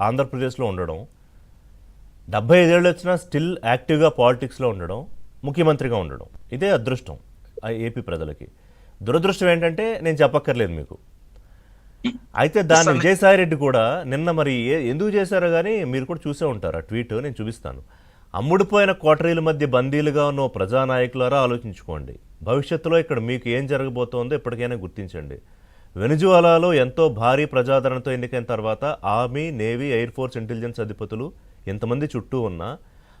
ఆంధ్రప్రదేశ్లో ఉండడం డెబ్బై ఐదేళ్ళు వచ్చినా స్టిల్ యాక్టివ్గా పాలిటిక్స్లో ఉండడం ముఖ్యమంత్రిగా ఉండడం. ఇదే అదృష్టం ఏపీ ప్రజలకి. దురదృష్టం ఏంటంటే నేను చెప్పక్కర్లేదు మీకు. అయితే దాన్ని విజయసాయి రెడ్డి కూడా నిన్న మరి ఎందుకు చేశారో కానీ మీరు కూడా చూసే ఉంటారు. ఆ ట్వీట్ నేను చూపిస్తాను. అమ్ముడుపోయిన కోటరీల మధ్య బందీలుగా ఉన్న ప్రజానాయకులారా ఆలోచించుకోండి. భవిష్యత్తులో ఇక్కడ మీకు ఏం జరగబోతోందో ఇప్పటికైనా గుర్తించండి. వెనుజువాలాలో ఎంతో భారీ ప్రజాదరణతో ఎన్నికైన తర్వాత army navy air force intelligence అధిపతులు ఎంతమంది చుట్టూ ఉన్నా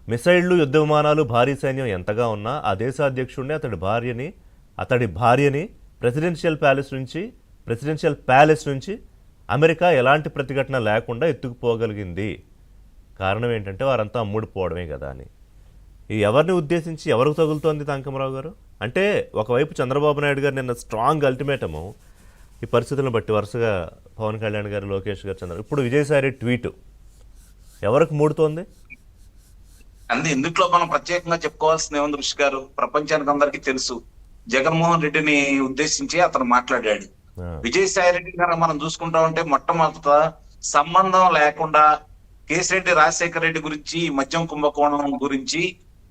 మిసైళ్ళు యుద్ధ విమానాలు భారీ సైన్యం ఎంతగా ఉన్నా ఆ దేశ అధ్యక్షుడిని అతడి భార్యని అతడి భార్యని ప్రెసిడెన్షియల్ ప్యాలెస్ నుంచి ప్రెసిడెన్షియల్ ప్యాలెస్ నుంచి అమెరికా ఎలాంటి ప్రతిఘటన లేకుండా ఎత్తుకుపోగలిగింది. కారణం ఏంటంటే వారంతా అమ్ముడు పోవడమే కదా అని. ఎవరిని ఉద్దేశించి ఎవరికి తగులుతోంది తంకమరావు గారు? అంటే ఒకవైపు చంద్రబాబు నాయుడు గారు నిన్న స్ట్రాంగ్ అల్టిమేటము ఈ పరిస్థితులను బట్టి వరుసగా పవన్ కళ్యాణ్ గారు లోకేష్ గారు చంద్ర ఇప్పుడు విజయసాయి ట్వీట్. ఎవరికి మూడుతోంది? అందు ఇందుట్లో మనం ప్రత్యేకంగా చెప్పుకోవాల్సిన ఏముంది ఋషి గారు? ప్రపంచానికి అందరికీ తెలుసు. జగన్మోహన్ రెడ్డిని ఉద్దేశించి అతను మాట్లాడాడు. విజయసాయి రెడ్డి గారు మనం చూసుకుంటా ఉంటే మొట్టమొదట సంబంధం లేకుండా కేసిరెడ్డి రాజశేఖర రెడ్డి గురించి మద్యం కుంభకోణం గురించి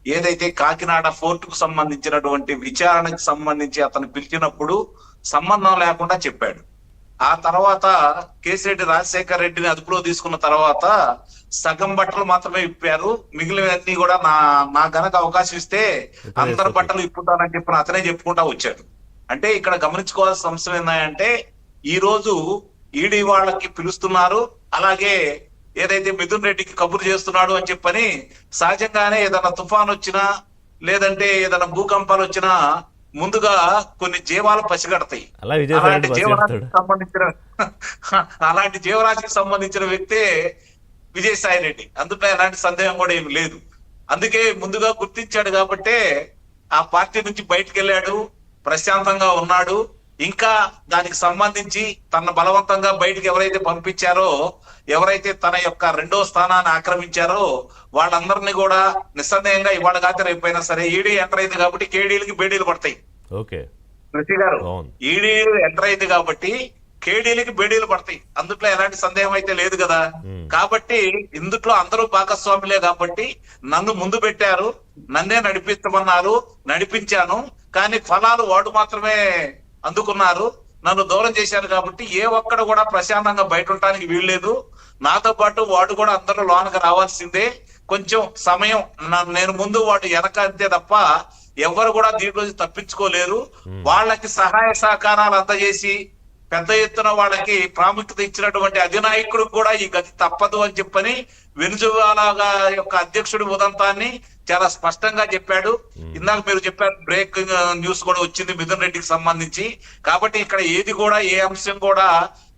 ఏదైతే కాకినాడ ఫోర్ట్కు సంబంధించినటువంటి విచారణకు సంబంధించి అతను పిలిచినప్పుడు సంబంధం లేకుండా చెప్పాడు. ఆ తర్వాత కేసిరెడ్డి రాజశేఖర రెడ్డిని అదుపులో తీసుకున్న తర్వాత సగం బట్టలు మాత్రమే ఇప్పారు మిగిలినవన్నీ కూడా నా నా గనక అవకాశం ఇస్తే అందరు బట్టలు ఇప్పుతానని చెప్పిన అతనే చెప్పుకుంటా వచ్చాడు. అంటే ఇక్కడ గమనించుకోవాల్సిన అంశం ఏంటంటే ఈ రోజు ఈడీ వాళ్ళకి పిలుస్తున్నారు. అలాగే ఏదైతే మిథున్ రెడ్డికి కబురు చేస్తున్నాడు అని చెప్పని సహజంగానే ఏదైనా తుఫాన్ వచ్చినా లేదంటే ఏదైనా భూకంపాలు వచ్చినా ముందుగా కొన్ని జీవాలు పసిగడతాయి. అలాంటి జీవరాశికి సంబంధించిన అలాంటి జీవరాశికి సంబంధించిన వ్యక్తే విజయసాయి రెడ్డి. అందులో ఎలాంటి సందేహం కూడా ఏమి లేదు. అందుకే ముందుగా గుర్తించాడు కాబట్టే ఆ పార్టీ నుంచి బయటకు వెళ్ళాడు ప్రశాంతంగా ఉన్నాడు. ఇంకా దానికి సంబంధించి తన బలవంతంగా బయటికి ఎవరైతే పంపించారో ఎవరైతే తన యొక్క రెండో స్థానాన్ని ఆక్రమించారో వాళ్ళందరినీ కూడా నిస్సందేహంగా ఇవాళ కాక రేపైనా సరే ఈడీ ఎంటర్ అయింది కాబట్టి కేడీలకి బేడీలు పడతాయి. ఓకే. రుచి గారు. ఈడీ ఎంటర్ అయింది కాబట్టి కేడీలకి బేడీలు పడతాయి. అందుట్లో ఎలాంటి సందేహం అయితే లేదు కదా. కాబట్టి ఇందుట్లో అందరూ భాగస్వాములే కాబట్టి నన్ను ముందు పెట్టారు నన్నే నడిపించమన్నారు నడిపించాను. కానీ ఫలాలు వాడు మాత్రమే అందుకున్నారు. నన్ను దూరం చేశారు కాబట్టి ఏ ఒక్కడ కూడా ప్రశాంతంగా బయట ఉండటానికి వీల్లేదు. నాతో పాటు వాడు కూడా అందరూ లోనకి రావాల్సిందే. కొంచెం సమయం నేను ముందు వాడు వెనక అంతే తప్ప ఎవరు కూడా దీంట్లో తప్పించుకోలేరు. వాళ్ళకి సహాయ సహకారాలు అందజేసి పెద్ద ఎత్తున వాళ్ళకి ప్రాముఖ్యత ఇచ్చినటువంటి అధినాయకుడు కూడా ఈ గతి తప్పదు అని చెప్పని వెనుజువాలా యొక్క అధ్యక్షుడి ఉదంతాన్ని చాలా స్పష్టంగా చెప్పాడు. ఇందాక మీరు చెప్పారు బ్రేకింగ్ న్యూస్ కూడా వచ్చింది మిథున్ రెడ్డికి సంబంధించి. కాబట్టి ఇక్కడ ఏది కూడా ఏ అంశం కూడా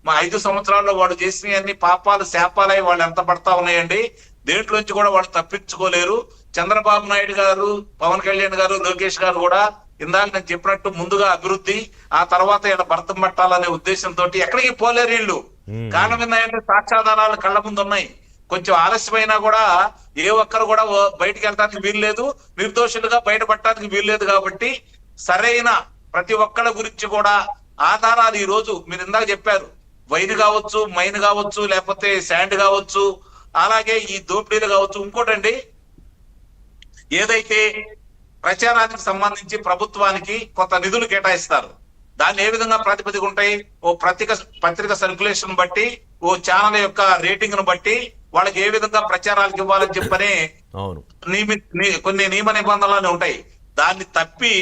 మా ఐదు సంవత్సరాల్లో వాడు చేసిన అన్ని పాపాలు శాపాలై వాళ్ళు ఎంత పడతా ఉన్నాయండి. దేంట్లోంచి కూడా వాళ్ళు తప్పించుకోలేరు. చంద్రబాబు నాయుడు గారు పవన్ కళ్యాణ్ గారు లోకేష్ గారు కూడా ఇందాక నేను చెప్పినట్టు ముందుగా అభివృద్ధి ఆ తర్వాత ఇలా భరతం పట్టాలనే ఉద్దేశంతో ఎక్కడికి పోలేరు వీళ్ళు. కారణం ఏంటంటే సాక్ష్యాధారాలు కళ్ళ ముందు ఉన్నాయి కొంచెం ఆలస్యమైనా కూడా ఏ ఒక్కరు కూడా ఓ- బయటికి వెళ్ళడానికి వీల్లేదు నిర్దోషులుగా బయటపడటానికి వీల్లేదు కాబట్టి సరైన ప్రతి ఒక్కళ్ళ గురించి కూడా ఆధారాలు ఈ రోజు మీరు ఇందాక చెప్పారు. వైన్ కావచ్చు మైన్ కావచ్చు లేకపోతే శాండ్ కావచ్చు అలాగే ఈ దోపిడీలు కావచ్చు. ఇంకోటండి ఏదైతే ప్రచారానికి సంబంధించి ప్రభుత్వానికి కొంత నిధులు కేటాయిస్తారు దాన్ని ఏ విధంగా ప్రాతిపదిక ఉంటాయి? ఓ పత్రిక పత్రిక సర్క్యులేషన్ బట్టి ఓ ఛానల్ యొక్క రేటింగ్ను బట్టి వాళ్ళకి ఏ విధంగా ప్రచారాలకు ఇవ్వాలని చెప్పని నియమి కొన్ని నియమ నిబంధనలు ఉంటాయి. దాన్ని తప్పి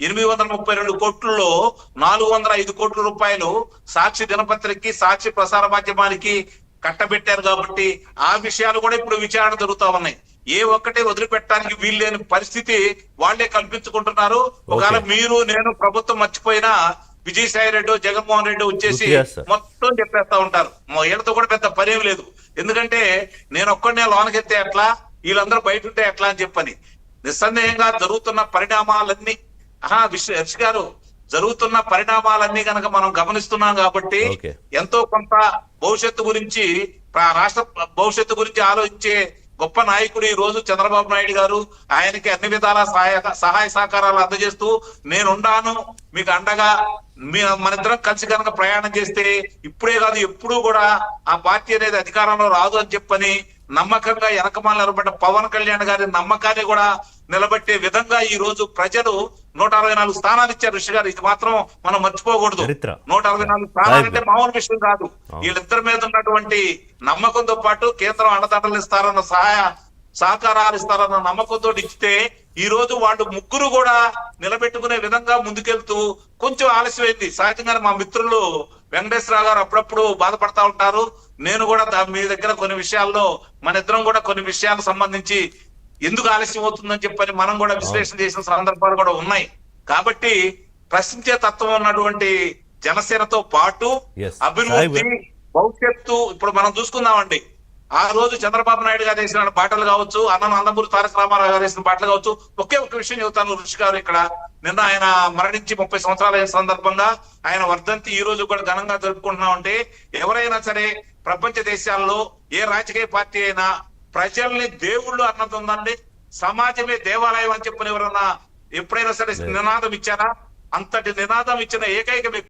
ఎనిమిది వందల ముప్పై రెండు కోట్లలో నాలుగు వందల ఐదు కోట్ల రూపాయలు సాక్షి దినపత్రికకి సాక్షి ప్రసార మాధ్యమానికి కట్టబెట్టారు కాబట్టి ఆ విషయాలు కూడా ఇప్పుడు విచారణ జరుగుతా ఉన్నాయి. ఏ ఒక్కటి వదిలిపెట్టడానికి వీల్లేని పరిస్థితి వాళ్ళే కల్పించుకుంటున్నారు. ఒకవేళ మీరు నేను ప్రభుత్వం మర్చిపోయినా విజయసాయి రెడ్డి జగన్మోహన్ రెడ్డి వచ్చేసి. మొత్తం చెప్పేస్తా ఉంటారు వీళ్ళతో కూడా పెద్ద పని లేదు ఎందుకంటే నేను ఒక్కడనే లోనకెత్తే ఎట్లా వీళ్ళందరూ బయట ఉంటే ఎట్లా అని చెప్పని నిస్సందేహంగా జరుగుతున్న పరిణామాలన్నీ ఆహా విశ్వ హర్ష్ గారు జరుగుతున్న పరిణామాలన్నీ కనుక మనం గమనిస్తున్నాం కాబట్టి. ఎంతో కొంత భవిష్యత్తు గురించి రాష్ట్ర భవిష్యత్తు గురించి ఆలోచించే గొప్ప నాయకుడు ఈ రోజు చంద్రబాబు నాయుడు గారు ఆయనకి అన్ని విధాల సహాయ సహాయ సహకారాలు అందజేస్తూ నేనుండాను మీకు అండగా మీ మనిద్దరం కలిసి కనుక ప్రయాణం చేస్తే ఇప్పుడే కాదు ఎప్పుడూ కూడా ఆ పార్టీ అనేది అధికారంలో రాదు అని చెప్పని నమ్మకంగా వెనకమాల నిలబడ్డ పవన్ కళ్యాణ్ గారి నమ్మకాన్ని కూడా నిలబెట్టే విధంగా ఈ రోజు ప్రజలు నూట అరవై నాలుగు స్థానాలు ఇచ్చారు ఋషి గారు. ఇది మాత్రం మనం మర్చిపోకూడదు. నూట అరవై నాలుగు స్థానాలు అంటే మామూలు విషయం కాదు. వీళ్ళిద్దరి మీద ఉన్నటువంటి నమ్మకంతో పాటు కేంద్రం అండదండలు ఇస్తారన్న సహాయ సహకారాలు ఇస్తారన్న నమ్మకంతో ఇస్తే ఈ రోజు వాళ్ళు ముగ్గురు కూడా నిలబెట్టుకునే విధంగా ముందుకెళ్తూ కొంచెం ఆలస్యమైంది. సహజంగానే మా మిత్రులు వెంకటేశ్వరరావు గారు అప్పుడప్పుడు బాధపడతా ఉంటారు. నేను కూడా మీ దగ్గర కొన్ని విషయాల్లో మన ఇద్దరం కూడా కొన్ని విషయాలకు సంబంధించి ఎందుకు ఆలస్యం అవుతుందని చెప్పని మనం కూడా విశ్లేషణ చేసిన సందర్భాలు కూడా ఉన్నాయి. కాబట్టి ప్రశ్నించే తత్వం ఉన్నటువంటి జనసేనతో పాటు. అభివృద్ధి భవిష్యత్తు ఇప్పుడు మనం చూసుకుందామండి. ఆ రోజు చంద్రబాబు నాయుడు గారు వేసిన బాటలు కావచ్చు అన్న నందమూరి తారక రామారావు గారు వేసిన బాటలు కావచ్చు ఒకే ఒక విషయం చెబుతాను ఋషి గారు ఇక్కడ. నిన్న ఆయన మరణించి ముప్పై సంవత్సరాల అయిన సందర్భంగా ఆయన వర్ధంతి ఈ రోజు కూడా ఘనంగా జరుపుకుంటున్నాం అంటే ఎవరైనా సరే ప్రపంచ దేశాల్లో ఏ రాజకీయ పార్టీ అయినా ప్రజల్ని దేవుళ్ళు అన్నది ఉందండి. సమాజమే దేవాలయం అని చెప్పిన ఎవరన్నా ఎప్పుడైనా సరే నినాదం ఇచ్చారా? అంతటి నినాదం ఇచ్చిన ఏకైక వ్యక్తి